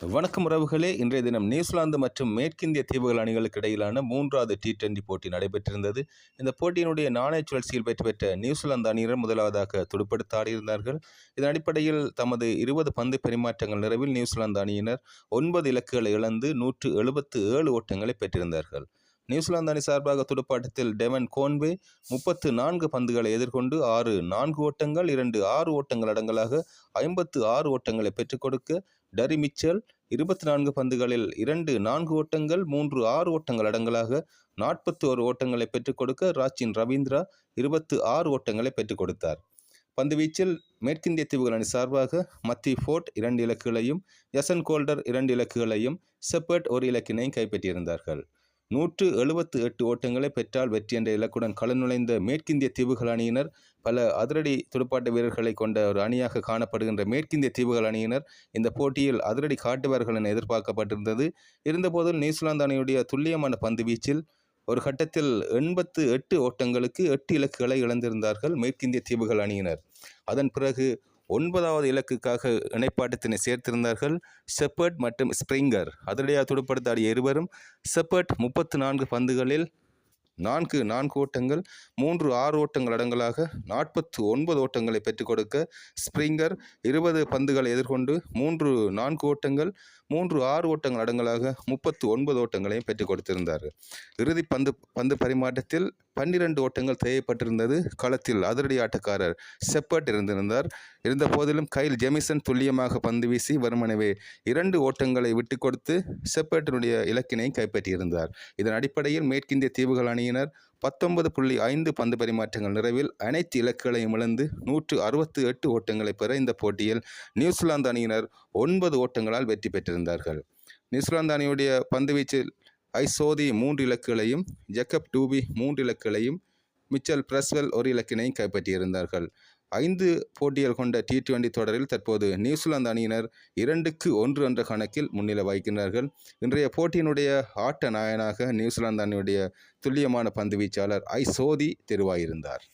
வணக்கம் உறவுகளே. இன்றைய தினம் நியூசிலாந்து மற்றும் மேற்கிந்திய தீவுகள் அணிகளுக்கு இடையிலான மூன்றாவது டி டுவெண்டி போட்டி நடைபெற்றிருந்தது. இந்த போட்டியினுடைய நாணய சுழற்சியில் வெற்றி பெற்ற நியூசிலாந்து அணியினர் முதலாவதாக துடுப்படுத்த ஆடியிருந்தார்கள். இதன் அடிப்படையில் தமது இருபது பந்து பரிமாற்றங்கள் நிறைவில் நியூசிலாந்து அணியினர் ஒன்பது இலக்குகளை இழந்து நூற்று எழுபத்து ஏழு ஓட்டங்களை பெற்றிருந்தார்கள். நியூசிலாந்து அணி சார்பாக துடுப்பாட்டத்தில் டெவன் கோன்வே முப்பத்து நான்கு பந்துகளை எதிர்கொண்டு ஆறு நான்கு ஓட்டங்கள் இரண்டு ஆறு ஓட்டங்கள் அடங்கலாக ஐம்பத்து ஆறு ஓட்டங்களை பெற்றுக் கொடுக்க டரி மிச்சல் இருபத்தி நான்கு பந்துகளில் இரண்டு நான்கு ஓட்டங்கள் மூன்று ஆறு ஓட்டங்கள் அடங்கலாக நாற்பத்தி ஒரு ஓட்டங்களை பெற்றுக் கொடுக்க ராச்சின் ரவீந்திரா இருபத்து ஆறு ஓட்டங்களை பெற்றுக் கொடுத்தார். பந்துவீச்சில் மேற்கிந்திய தீவுகள் அணி சார்பாக மத்தி ஃபோர்ட் இரண்டு இலக்குகளையும் யசன் கோல்டர் இரண்டு இலக்குகளையும் செப்பர்ட் ஒரு இலக்கினையும் கைப்பற்றியிருந்தார்கள். நூற்று எழுபத்து எட்டு ஓட்டங்களை பெற்றால் வெற்றி என்ற இலக்குடன் கலநுழைந்த மேற்கிந்திய தீவுகள் அணியினர் பல அதிரடி துடுப்பாட்ட வீரர்களை கொண்ட ஒரு அணியாக காணப்படுகின்ற மேற்கிந்திய தீவுகள் அணியினர் இந்த போட்டியில் அதிரடி காட்டுவார்கள் என எதிர்பார்க்கப்பட்டிருந்தது. இருந்தபோதும் நியூசிலாந்து அணியுடைய துல்லியமான பந்து வீச்சில் ஒரு கட்டத்தில் எண்பத்து எட்டு ஓட்டங்களுக்கு எட்டு இலக்குகளை இழந்திருந்தார்கள் மேற்கிந்திய தீவுகள் அணியினர் அதன் பிறகு ஒன்பதாவது இலக்குக்காக இணைப்பாட்டத்தினை சேர்த்திருந்தார்கள் செப்பர்ட் மற்றும் ஸ்ப்ரிங்கர். அதிரடியாக துடுப்படுத்தாடிய இருவரும் செப்பர்ட் முப்பத்து நான்கு பந்துகளில் நான்கு நான்கு ஓட்டங்கள் மூன்று ஆறு ஓட்டங்கள் அடங்கலாக நாற்பத்து ஒன்பது ஓட்டங்களை பெற்றுக் கொடுக்க ஸ்ப்ரிங்கர் இருபது பந்துகளை எதிர்கொண்டு மூன்று நான்கு ஓட்டங்கள் மூன்று ஆறு ஓட்டங்கள் அடங்கலாக முப்பத்து ஒன்பது ஓட்டங்களையும் பெற்றுக் கொடுத்திருந்தார். இறுதி பந்து பந்து பரிமாற்றத்தில் பன்னிரண்டு ஓட்டங்கள் தேவைப்பட்டிருந்தது களத்தில் அதிரடி ஆட்டக்காரர் செப்பர்ட் இருந்திருந்தார். இருந்த போதிலும் கைல் ஜெமிசன் துல்லியமாக பந்து வீசி வருமனவே இரண்டு ஓட்டங்களை விட்டு கொடுத்து செப்பர்ட்டினுடைய இலக்கினை கைப்பற்றியிருந்தார். இதன் அடிப்படையில் மேற்கிந்திய தீவுகள் அணியினர் பத்தொன்பது புள்ளி ஐந்து பந்து பரிமாற்றங்கள் நிறைவில் அனைத்து இலக்குகளையும் இழந்து நூற்று அறுபத்து எட்டு ஓட்டங்களை பெற இந்த போட்டியில் நியூசிலாந்து அணியினர் ஒன்பது ஓட்டங்களால் வெற்றி பெற்றிருந்தார்கள். நியூசிலாந்து அணியுடைய பந்துவீச்சில் ஐசோதி மூன்று இலக்குகளையும் ஜெக்கப் டூபி மூன்று இலக்குகளையும் மிச்சல் பிரஸ்வெல் ஒரு இலக்கினையும் கைப்பற்றியிருந்தார்கள். ஐந்து போட்டிகள் கொண்ட டி டுவெண்டி தொடரில் தற்போது நியூசிலாந்து அணியினர் இரண்டுக்கு ஒன்று என்ற கணக்கில் முன்னிலை வகிக்கின்றார்கள். இன்றைய போட்டியினுடைய ஆட்ட நாயனாக நியூசிலாந்து அணியுடைய துல்லியமான பந்து வீச்சாளர் ஐசோதி தெருவாயிருந்தார் தெரிவாயிருந்தார்.